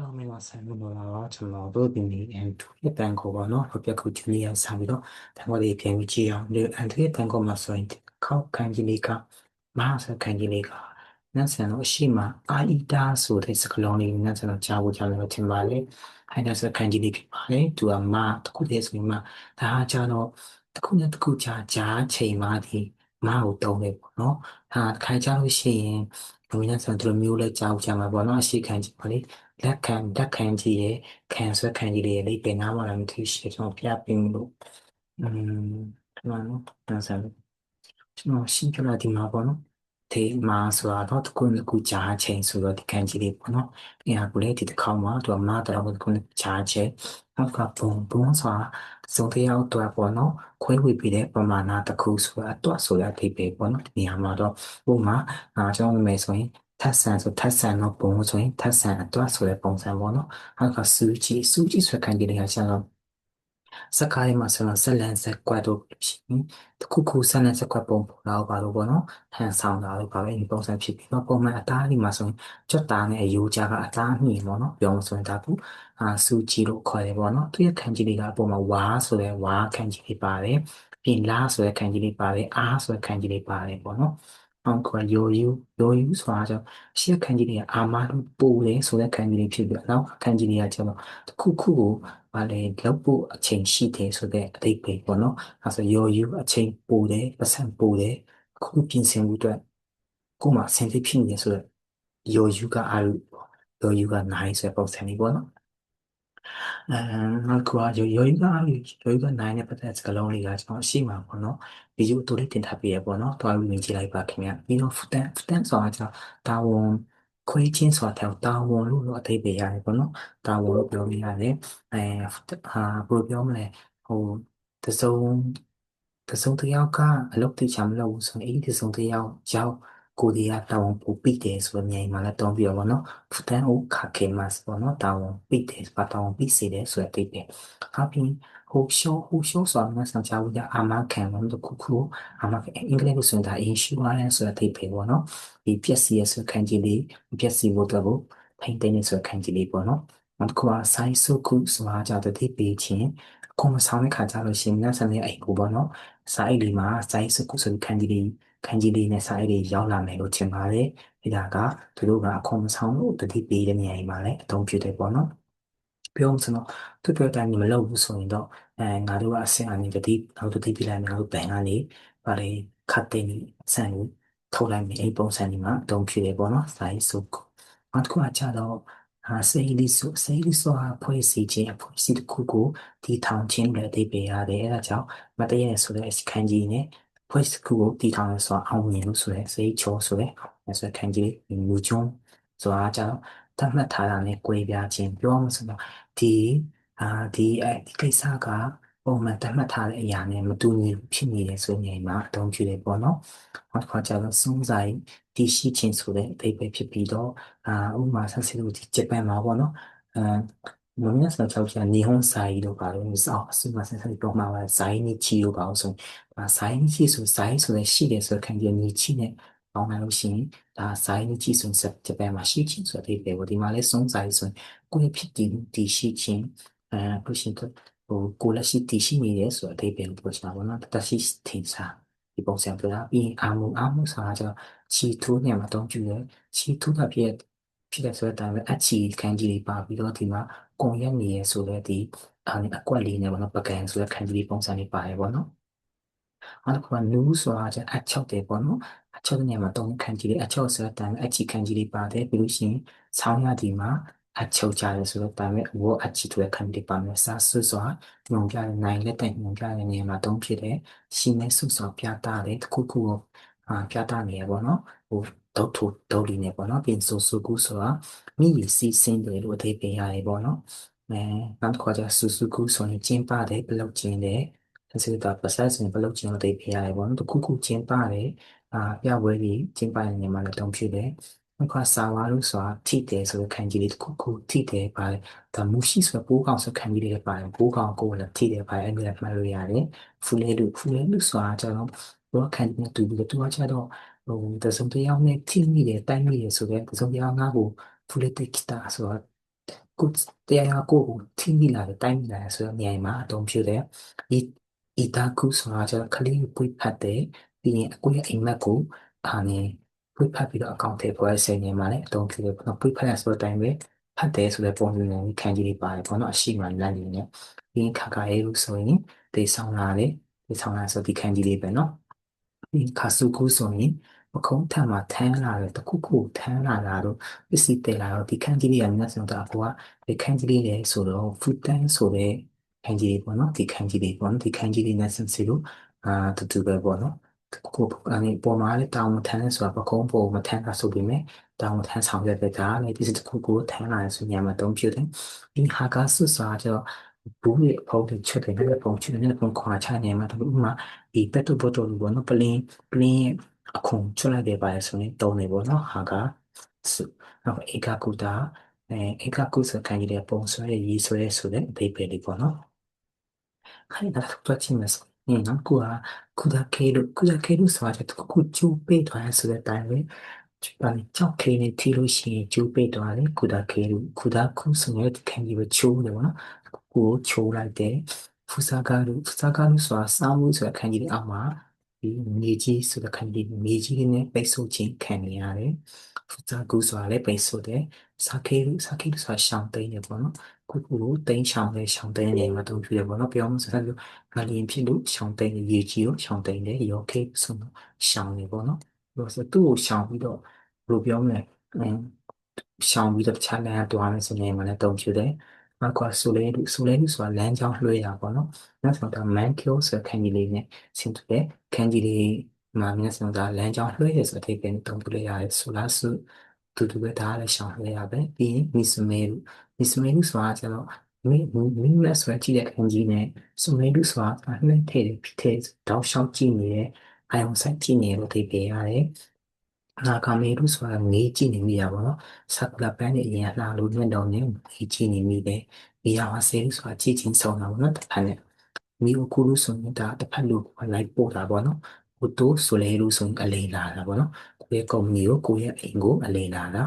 တော့မင်္ဂလာဆိုင်လို့လာတော့ကျွန်တော်တို့ဒီနေ့အန်တူရဲ့တန်ကိုပေါ့နော်ဟိုပြခုဂျူနီယာဆာပြီးတော့တန်ကိုလေးပြန်ပြီးကြည့်အောင်ဒီအန်တူရဲ့တန်ကိုမှာဆိုရင်ခောက်ခံကြီးလေးကမဟာဆခံကြီးလေးကနတ်ဆန်တော့အရှိမအာအီတာဆိုတဲ့စကလုံးလေးနတ်ဆန်တော့ကြားဖို့ကြားလို့ထင်ပါလေဟိုင်ဒါဆခံကြီးလေးဖြစ်ပါလေသူကမတခုတည်းဆိုရင်မဒါဟာကျတော့တခုနဲ့တခုကြားကြားချိန်မှဒီမကိုတုံးနေပေါ့နော်ဟာခိုင်ကြလို့ရှိရင် ဘုရားဆန်တို့မျိုးလဲကြားဖို့ကြားမှာပေါ့နော်အရှိခံကြီးပါလေလက်ခံလက်ခံကြီးရဲ့ခံဆွဲခံကြီးတွေလေးပြန်နားမလာမသိရှိကျွန်တော်ပြပြလို့อืมဒီမှာနော်တန်းစားလို့ကျွန်တော်ရှင်းပြလာဒီမှာပေါ့နော် ဒီမှာဆိုတော့တခုနှစ်ခုကြားချိန်ဆိုတော့ဒီခံကြီးလေးပေါ့နော်ဒီဟာကိုလေဒီတစ်ခေါက်မှာသူကမားတော့ခုနှစ်ကြားချိန်နောက်ကပုံပုံဆိုတာစုံတရားတော့ပေါ့နော်ခွဲဝေပြီးတဲ့ပမာဏတစ်ခုဆိုတာတော့ဆိုတဲ့အထိပဲပေါ့နော်ဒီနေရာမှာတော့ဥပမာအာကျွန်တော်မယ်ဆိုရင်ထပ်ဆန်ဆိုထပ်ဆန်တော့ပုံဆိုရင်ထပ်ဆန်အတွက်ဆိုတဲ့ပုံစံပေါ့နော်နောက်ကစူးကြည့်စူးကြည့်ဆိုတဲ့ခံကြီးတွေကကျတော့ စကားရမှာဆိုတော့ဆက်လန်ဆက်ကွက်တို့ဖြစ်ပြီးတခုခုဆက်လန်ဆက်ကွက်ပုံပေါ်လာပါလို့ပေါ့နော်ဟန်ဆောင်တာလို့ပါပဲဒီပုံစံဖြစ်ပြီးတော့ပုံမှန်အသားဒီမှာဆိုရင်ကြွတ်တာနဲ့အယိုးကြားကအသားမြင်ပေါ့နော်ပြောလို့ဆိုရင်ဒါကူအာစူကြည့်လို့ခေါ်တယ်ပေါ့နော်သူရဲ့ခံကြီးတွေကအပေါ်မှာဝါဆိုတဲ့ဝါခံကြီးတွေပါတယ်ပြင်လာဆိုတဲ့ခံကြီးတွေပါတယ်အားဆိုတဲ့ခံကြီးတွေပါတယ်ပေါ့နော် အောင်ခွာယောယူယောယူဆိုတာကြောင့်ရှေ့ခန်းကြီးတွေကအာမလို့ပူတယ်ဆိုတဲ့ခန်းကြီးတွေဖြစ်ပြီးနောက်ခန်းကြီးတွေကကျတော့တစ်ခုခုကိုဗာလေလောက်ဖို့အချိန်ရှိတယ်ဆိုတဲ့အတိတ်ပဲပေါ့နော်အဲဆိုယောယူအချိန်ပူတယ်ပတ်စံပူတယ်အခုပြင်ဆင်မှုအတွက်ကို့မှာဆင်သိဖြစ်နေတယ်ဆိုတော့ယောယူကအာရုယောယူကနိုင်ဆိုတဲ့ပုံစံလေးပေါ့နော် အဲနောက်ကွာယောယောယူကအာရုယောယူကနိုင်တဲ့ပတ်သက်စကားလုံးလေးကကျွန်တော်အရှိမှာပေါ့နော်ဗီဒီယိုတူလေးတင်ထားပေးရပေါ့နော်တွားပြီးဝင်ကြည့်လိုက်ပါခင်ဗျပြီးတော့ full time full time ဆိုတာကျတာဝန်ခွဲချင်းဆိုတာတာဝန်လို့တော့အသေးပေးရတယ်ပေါ့နော်တာဝန်လို့ပြောလို့ရတယ်အဲဟာဘယ်လိုပြောမလဲဟိုတစုံတစုံတယောက်ကအလုပ်တိချမလုပ်ဘူးဆိုရင်အဲ့ဒီတစုံတယောက်ရောက် ကိုဒီကတာဝန်ပူပိတယ်ဆိုတော့မြိုင်မှာလည်းတောင်းပြရပါတော့ဖတန်ဥခခေမတ်ပေါ့နော်တာဝန်ပိတယ်ပါတာဝန်ပိစေတယ်ဆိုတဲ့အတိတ်ပဲအပြင်ဟိုရှောဟိုရှောဆိုတာကစံချဝရအာမခံလို့တခုခုအာမခံအင်္ဂလိပ်လိုဆိုရင်ဒါ insurance ဆိုတဲ့အတိတ်ပဲပေါ့နော်ဒီပျက်စီးရဆိုခံကြည့်လေးပျက်စီးဖို့တော့ထိမ့်သိမ်းနေဆိုခံကြည့်လေးပေါ့နော်နောက်တစ်ခုက size စုခုဆိုတာကြတဲ့တိပေးခြင်းအခုမဆောင်တဲ့ခါကြလို့ရှိရင်လက်ဆန်ရဲ့အိမ်ကိုပေါ့နော်စာအိတ်လေးမှာ size စုခုဆိုခံကြည့်လေး ခံကြည့်လေးနဲ့စာအိတ်လေးရောက်လာမယ်လို့ထင်ပါတယ်ဒါကသူတို့ကအခွန်မဆောင်လို့တတိပေးတဲ့နေရာမှာလည်းအသုံးပြုတယ်ပေါ့နော်ပြောမှဆိုတော့သူပြောတိုင်းမလုပ်ဘူးဆိုရင်တော့အဲငါတို့ကအဆင်အနေတတိနောက်တတိပြလိုက်မယ်ငါတို့ဘန်ကနေဗါလေခတ်တင်ဆန်ကိုထုတ်လိုက်မယ်အဲ့ပုံစံဒီမှာအသုံးပြုတယ်ပေါ့နော်စာရေးစုကိုနောက်တစ်ခုအချတော့အာစေးလီဆိုစေးလီဆိုဟာဖွဲ့စည်းခြင်းအဖွဲ့စည်းတစ်ခုကိုဒီထောင်ခြင်းလည်းအသေးပေးရတယ်အဲဒါကြောင့်မတည့်ရဆိုတဲ့ခန်းကြီးနဲ့ ဖွဲ့စည်းခုကိုဒီထောင်ရဆိုအောင်မြင်လို့ဆိုတဲ့စေးချောဆိုတဲ့ဆိုတဲ့ခန်းကြီးလူကျုံဆိုတာကြောင့်သတ်မှတ်ထားတာနဲ့꿰ပြခြင်းပြောမှဆိုတော့ဒီအာဒီအဲဒီကိစ္စကပုံမှန်သတ်မှတ်ထားတဲ့အရာနဲ့မတူညီဖြစ်နေတယ်ဆိုရင်မှာအသုံးပြုတယ်ပေါ့နော်။နောက်တစ်ခါကျတော့စုံဆိုင်တည်ရှိခြင်းဆိုတဲ့အဓိပ္ပာယ်ဖြစ်ပြီးတော့အာဥပမာဆက်စစ်လို့ဒီဂျပန်မှာပေါ့နော်။အဲ မမြတ်စွာဘုရား日本ဆိုင်တို့ပါလို့စောအစမဆက်ဆက်ပြောမှာပါဇိုင်းနီချီတို့ပါဆိုအာဇိုင်းနီချီဆိုဇိုင်းဆိုတဲ့ရှိတယ်ဆိုတဲ့ခံရနီချီနဲ့ပေါင်းလိုက်လို့ရှိရင်ဒါဇိုင်းနီချီဆိုတဲ့ဂျပန်မှာရှိခြင်းဆိုတဲ့အဓိပ္ပာယ်ကိုဒီမှာလဲစုံဆိုင်ဆိုရင်ကိုယ့်ဖြစ်တည်တည်ရှိခြင်းအဲလို့ရှိရင်ဟိုကိုလက်ရှိတည်ရှိနေတယ်ဆိုတဲ့အဓိပ္ပာယ်ကိုပြောချင်တာပေါ့နော်တရှိထင်ရှားဒီပုံစံပြတာပြီးအာမှုအာမှုဆိုတာကျတော့ချီထိုးနေမှာတုံးကျူတယ်ချီထိုးတာဖြစ် ဖြစ်တဲ့ဆိုတဲ့အတိုင်းပဲအချီခန်းကြီးလေးပါပြီးတော့ဒီမှာကွန်ရက်နေရဆိုတဲ့ဒီအာအကွက်လေးနဲ့ပေါ့နော်ပကံဆိုတဲ့ခန်းကြီးလေးပုံစံလေးပါတယ်ပေါ့နော်အဲ့ဒါကနူးဆိုတာကျအချောက်တယ်ပေါ့နော်အချောက်တဲ့နေရာမှာတုံးခန်းကြီးလေးအချောက်ဆိုတဲ့အတိုင်းအချီခန်းကြီးလေးပါတယ်ပြီးလို့ရှိရင်ဆောင်းရဒီမှာအချုပ်ကြတယ်ဆိုတော့ဒါပေမဲ့ဝအချီတွေခံဒီပါမယ်စာဆွစွာညုံပြတဲ့နိုင်လက်တဲ့ညုံပြတဲ့နေရာမှာတုံးဖြစ်တဲ့ရှင်နဲ့ဆွစွာပြတာတဲ့တခုခုကိုအာပြတာနေရပေါ့နော်ဟို ဒေါက်ထူဒေါက်လီနေပေါ့နော်ပြင်ဆိုဆူကူဆိုတာမိရစီစင်းတယ်လို့အသေးပေးရတယ်ပေါ့နော်အဲနောက်တစ်ခါကျဆူဆူကူဆိုရင်ကျင်းပါတယ်ဘလောက်ကျင်းတယ်ဆက်စစ်တာပတ်ဆက်စင်ဘလောက်ကျင်းလို့အသေးပေးရတယ်ပေါ့နော်တခုခုကျင်းပါတယ်အာပြဝဲပြီးကျင်းပတဲ့နေရာမှာလည်းတုံးဖြစ်တယ်ခွာစာဝါလို့ဆိုတာထိတယ်ဆိုတဲ့ခံကြီးလေးတစ်ခုခုထိတယ်ပါတယ်ဒါမူရှိဆိုပိုးကောင်ဆိုခံကြီးလေးပါတယ်ပိုးကောင်ကိုလည်းထိတယ်ပါတယ်အဲ့ဒီလည်းမှတ်လို့ရတယ်ဖူလေးလို့ဖူလေးလို့ဆိုတာကျတော့ဘောခံကြီးနဲ့တူပြီးတော့သူကကျတော့ ဟိုတစုံတယောက်နဲ့ထိမိတယ်တိုက်မိတယ်ဆိုတဲ့တစုံတယောက်ငါ့ကိုဖူလေးတိတ်တာဆိုတော့ကိုတရားကိုကိုထိမိလာတယ်တိုင်းမိလာတယ်ဆိုတော့နေရာမှာအသုံးပြုတယ်ဒီဤတာကုဆိုတာကျတော့ခလေးကိုပွေဖတ်တယ်ပြီးရင်အကိုရဲ့အိမ်မက်ကိုအာနေပွေဖတ်ပြီးတော့အကောင့်ထဲပေါ်ရစေနေမှာလည်းအသုံးပြုတယ်ပေါ့နော်ပွေဖတ်ရဆိုတဲ့အတိုင်းပဲဖတ်တယ်ဆိုတဲ့ပုံစံနဲ့ခံကြည့်လေးပါတယ်ပေါ့နော်အရှိမှလမ်းနေနဲ့ပြီးရင်ခါခါရဲလို့ဆိုရင်ဒေဆောင်လာတယ်ဒေဆောင်လာဆိုဒီခံကြည့်လေးပဲနော်ပြီးခါစုကူဆိုရင် မခုံးထံမှာထမ်းလာတယ်တခုခုထမ်းလာတာတော့ပစ္စည်းတည်လာတော့ဒီခန်းကြီးလေးကမြတ်စွာဘုရားကဒီခန်းကြီးလေးလေဆိုတော့ food tank ဆိုတဲ့ခန်းကြီးလေးပေါ့နော်ဒီခန်းကြီးလေးပေါ့နော်ဒီခန်းကြီးလေးနဲ့ဆင်စီလို့အာတူတူပဲပေါ့နော်ကိုအနေပေါ်မှာလည်းတောင်းမထမ်းဆိုတာပကုံးပေါ်မထမ်းတာဆိုပေမဲ့တောင်းမထမ်းဆောင်ရတဲ့ကလည်းဒီစတစ်ခုကိုထမ်းလာဆိုညမှာတုံးပြတယ်ဒီဟာကဆွတ်စားတော့ဘူးရဲ့ပုံတွေချက်တယ်နဲ့ပုံချက်နဲ့ပုံခွာချနေမှာတော့ဥမာဒီပက်တိုဘောတိုလိုပေါ့နော်ပလင်းပလင်း အခုချလိုက်တယ်ပါလေဆိုရင်တုံးနေပေါ့နော်ဟာကစုနောက်ဧကကုတာအဲဧကကုစခံရတဲ့ပုံဆွဲရေးဆွဲဆိုတဲ့အသေးပဲလေးပေါ့နော်ခိုင်တာတော့ချင်းမစနေနော်ကိုကကုဒါကေလို့ကုဒါကေလို့ဆိုတာတခုကျိုးပေးသွားဆိုတဲ့အတိုင်းပဲဘာလဲကြောက်ခေနဲ့ထီလို့ရှိရင်ကျိုးပေးသွားတယ်ကုဒါကေလို့ကုဒါခုဆိုရင်ခံပြီးပဲချိုးတယ်ပေါ့နော်ကိုချိုးလိုက်တယ်ဖူစာကားလို့ဖူစာကားလို့ဆိုတာစားမှုဆိုတဲ့ခံကြီးအောက်မှာ ဒီမြေကြီးဆိုတဲ့ခံကြီးမြေကြီးနဲ့ပိတ်ဆို့ခြင်းခံနေရတယ်ဖူစာကူဆိုတာလည်းပိတ်ဆို့တယ်စာခေလို့စာခေလို့ဆိုတာရှောင်းသိမ်းတယ်ပေါ့နော်ခုခုကိုတိန်းရှောင်းတယ်ရှောင်းသိမ်းနေမှာတုံးပြတယ်ပေါ့နော်ပြောမှဆိုတော့ငလျင်ဖြစ်လို့ရှောင်းသိမ်းရေကြီးကိုရှောင်းသိမ်းတယ်ရောခေဆိုတော့ရှောင်းနေပေါ့နော်လို့ဆိုသူ့ကိုရှောင်းပြီးတော့ဘယ်လိုပြောမလဲအင်းရှောင်းပြီးတော့တခြားလမ်းကတွားမယ်ဆိုရင်လည်းတုံးပြတယ် နောက်ကဆိုလဲလူဆိုလဲလူဆိုတာလမ်းကြောင်းလွှဲတာပေါ့နော်နောက်ဆုံးတော့ man kill ဆိုခန်းကြီးလေးနဲ့ဆင်တူတယ်ခန်းကြီးလေးမှာမျက်စုံကလမ်းကြောင်းလွှဲရဆိုတဲ့အထိပ္ပယ်တုံးပြလိုက်ရတယ်ဆိုလားစုတူတူပဲဒါလည်းရှောင်းလွှဲရပဲပြီးရင် miss mail miss mail ဆိုတာကျတော့မိမိမဆွဲကြည့်တဲ့ခန်းကြီးနဲ့စမေလူဆိုတာနှိမ့်ထဲဖြစ်တဲ့တောက်လျှောက်ကြည့်နေတဲ့အာယုံဆိုင်ကြည့်နေလို့သိပေးရတယ် နာကမေရုဆိုတာငေးကြည့်နေမိတာပေါ့နော်ဆက်ကလပန်းနဲ့အရင်လှလို့ညွန့်တော်နေငေးကြည့်နေမိတယ်မိယာဝဆဲရုဆိုတာကြည့်ချင်းဆောင်တာပေါ့နော်တစ်ဖက်နဲ့မိကိုကူလို့ဆိုရင်ဒါတစ်ဖက်လို့လိုက်ပို့တာပေါ့နော်ကိုတိုးဆိုလဲလို့ဆိုရင်အလိန်လာတာပေါ့နော်ကိုရဲ့ကုမ္ပဏီကိုကိုရဲ့အိမ်ကိုအလိန်လာတာ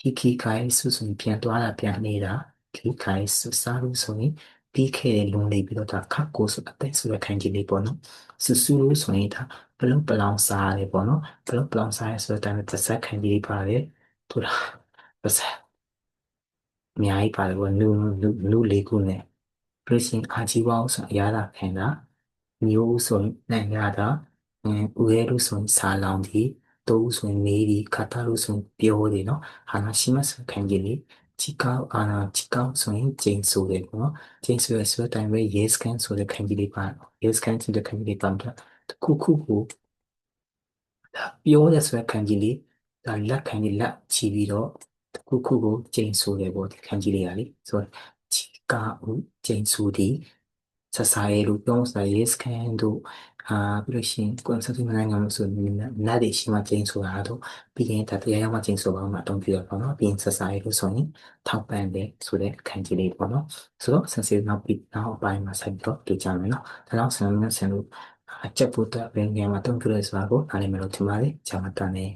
ခိခိခိုင်ဆူဆူပြန်သွားတာပြန်နေတာခိခိုင်ဆူစားလို့ဆိုရင် ပြီးခဲ့တဲ့လုံလေးပြီးတော့ဒါခတ်ကိုဆိုအသက်ဆိုရခံကြည့်လေးပေါ့နော်ဆူဆူလို့ဆိုရင်ဒါဘလုံးပလောင်စားရတယ်ပေါ့နော်ဘလုံးပလောင်စားရဆိုတဲ့အတိုင်းတစ်ဆက်ခံကြည့်လေးပါတယ်သူဒါတစ်ဆက်အများကြီးပါတယ်ပေါ့နူနူနူလေးခုနဲ့ပြည့်စင်အာကြီးဝါဆိုအရာသာခံတာမျိုးဆိုရင်နိုင်ရတာဦးရဲလို့ဆိုရင်စာလောင်ဒီတိုးဆိုရင်မေးဒီခါတာလို့ဆိုရင်ပြောတယ်နော်ဟာနာရှိမစခံကြည့်လေး ချီကောက်အာနာချီကောက်ဆိုရင်ကျင်းဆိုတယ်ပေါ့နော်ကျင်းဆိုရဆိုတဲ့အတိုင်းပဲ yes can ဆိုတဲ့ခံကြည့်လေးပါ yes can ဆိုတဲ့ခံကြည့်လေးပါတော့တခုခုကိုဒါပြောတဲ့ဆိုတဲ့ခံကြည့်လေးဒါလက်ခံကြည့်လက်ချီပြီးတော့တခုခုကိုကျင်းဆိုတယ်ပေါ့ဒီခံကြည့်လေးကလေဆိုတော့ချီကာဦးကျင်းဆိုဒီဆဆာရဲလို့ပြောစရာ yes can တို့ အာပြီးလို့ရှိရင်ကိုယ်ဆက်သွယ်နိုင်ငံလို့ဆိုနတ်တွေရှိမှကျင်းဆိုတာတော့ပြီးရင်ဒါတရားရောက်မှကျင်းဆိုပါမှအတုံးပြရပါတော့ပြီးရင်ဆက်စားရလို့ဆိုရင်ထောက်ပံ့တယ်ဆိုတဲ့အခန်းကြီးလေးပေါ့နော်ဆိုတော့ဆန်စီနောက်ပြီးနောက်အပိုင်းမှာဆက်ပြီးတော့တွေ့ကြမယ်နော်ဒါတော့ဆန်ဆန်လို့အချက်ဖို့တော့ဘယ်ငယ်မှာတုံးပြလဲဆိုတာကိုနားလည်မယ်လို့ထင်ပါတယ်ဂျာမတန်နဲ့